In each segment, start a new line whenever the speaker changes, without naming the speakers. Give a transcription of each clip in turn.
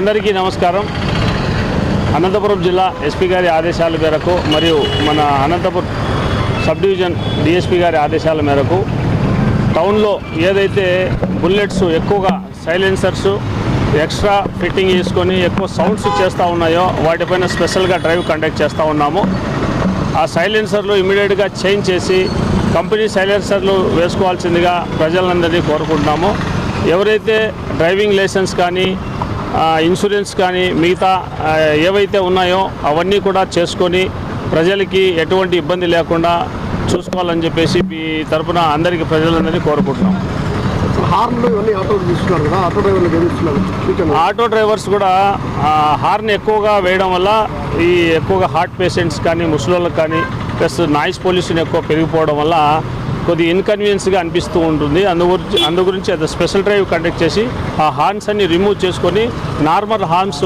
అందరికీ నమస్కారం. అనంతపురం జిల్లా ఎస్పీ గారి ఆదేశాల మేరకు మరియు మన అనంతపురం సబ్ డివిజన్ డిఎస్పీ గారి ఆదేశాల మేరకు టౌన్లో ఏదైతే బుల్లెట్స్ ఎక్కువగా సైలెన్సర్స్ ఎక్స్ట్రా ఫిట్టింగ్ చేసుకొని ఎక్కువ సౌండ్స్ చేస్తూ ఉన్నాయో వాటిపైన స్పెషల్గా డ్రైవ్ కండక్ట్ చేస్తూ ఉన్నాము. ఆ సైలెన్సర్లు ఇమీడియట్గా చేంజ్ చేసి కంపెనీ సైలెన్సర్లు వేసుకోవాల్సిందిగా ప్రజలందరినీ కోరుకుంటున్నాము. ఎవరైతే డ్రైవింగ్ లైసెన్స్ కానీ ఇన్సూరెన్స్ కానీ మిగతా ఏవైతే ఉన్నాయో అవన్నీ కూడా చేసుకొని ప్రజలకి ఎటువంటి ఇబ్బంది లేకుండా చూసుకోవాలని చెప్పేసి మీ తరపున అందరికీ ప్రజలందరినీ కోరుకుంటున్నాం.
ఆటో
డ్రైవర్స్ కూడా హార్న్ ఎక్కువగా వేయడం వల్ల ఈ ఎక్కువగా హార్ట్ పేషెంట్స్ కానీ ముసలోళ్ళకి కానీ ప్లస్ నాయిస్ పొల్యూషన్ ఎక్కువ పెరిగిపోవడం వల్ల కొద్ది ఇన్కన్వీనియన్స్గా అనిపిస్తూ ఉంటుంది. అందు గురించి అందు గురించి అది స్పెషల్ డ్రైవ్ కండక్ట్ చేసి ఆ హార్న్స్ అన్ని రిమూవ్ చేసుకొని నార్మల్ హార్న్స్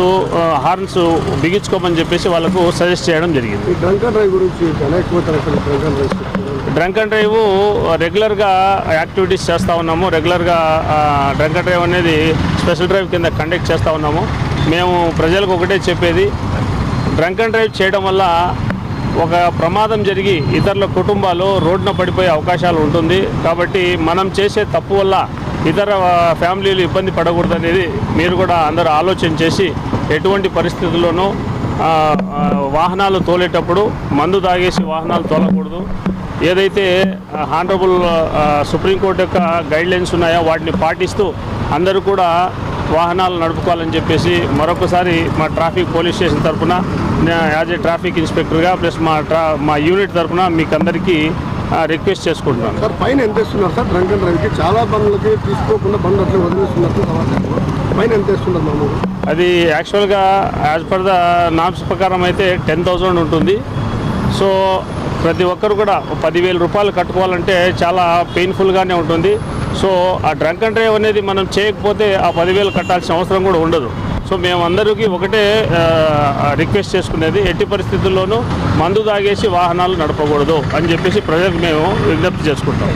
హార్న్స్ బిగించుకోమని చెప్పేసి వాళ్ళకు సజెస్ట్ చేయడం జరిగింది.
డ్రంక్ డ్రైవ్ గురించి డ్రంక్ అండ్ డ్రైవ్
రెగ్యులర్గా యాక్టివిటీస్ చేస్తూ ఉన్నాము. రెగ్యులర్గా డ్రంక్ అండ్ డ్రైవ్ అనేది స్పెషల్ డ్రైవ్ కింద కండక్ట్ చేస్తూ ఉన్నాము. మేము ప్రజలకు ఒకటే చెప్పేది డ్రంక్ అండ్ డ్రైవ్ చేయడం వల్ల ఒక ప్రమాదం జరిగి ఇతరుల కుటుంబాలు రోడ్డున పడిపోయే అవకాశాలు ఉంటుంది. కాబట్టి మనం చేసే తప్పు వల్ల ఇతర ఫ్యామిలీలు ఇబ్బంది పడకూడదు అనేది మీరు కూడా అందరూ ఆలోచన చేసి ఎటువంటి పరిస్థితుల్లోనూ వాహనాలు తోలేటప్పుడు మందు తాగేసి వాహనాలు తోలకూడదు. ఏదైతే హానరబుల్ సుప్రీంకోర్టు యొక్క గైడ్లైన్స్ ఉన్నాయో వాటిని పాటిస్తూ అందరూ కూడా వాహనాలు నడుపుకోవాలని చెప్పేసి మరొకసారి మా ట్రాఫిక్ పోలీస్ స్టేషన్ తరఫున యాజ్ ఏ ట్రాఫిక్ ఇన్స్పెక్టర్గా ప్లస్ మా ట్రా మా యూనిట్ తరఫున మీకు అందరికీ రిక్వెస్ట్ చేసుకుంటున్నాను.
సార్ పైన ఎంత ఇస్తున్నారు సార్? డ్రంక్ అండ్ డ్రైవ్కి చాలా బండ్లకి తీసుకోకుండా బండ్లు అట్లా పైన ఎంత ఇస్తున్నారు మామూలు
అది యాక్చువల్గా యాజ్ పర్ ద నామ్స్ ప్రకారం అయితే టెన్ థౌజండ్ ఉంటుంది. సో ప్రతి ఒక్కరు కూడా పదివేల రూపాయలు కట్టుకోవాలంటే చాలా పెయిన్ఫుల్గానే ఉంటుంది. సో ఆ డ్రంక్ అండ్ డ్రైవ్ అనేది మనం చేయకపోతే ఆ పదివేలు కట్టాల్సిన అవసరం కూడా ఉండదు. సో మేము అందరికీ ఒకటే రిక్వెస్ట్ చేసుకునేది ఎట్టి పరిస్థితుల్లోనూ మందు తాగేసి వాహనాలు నడపకూడదు అని చెప్పేసి ప్రజలకు మేము విజ్ఞప్తి చేసుకుంటాం.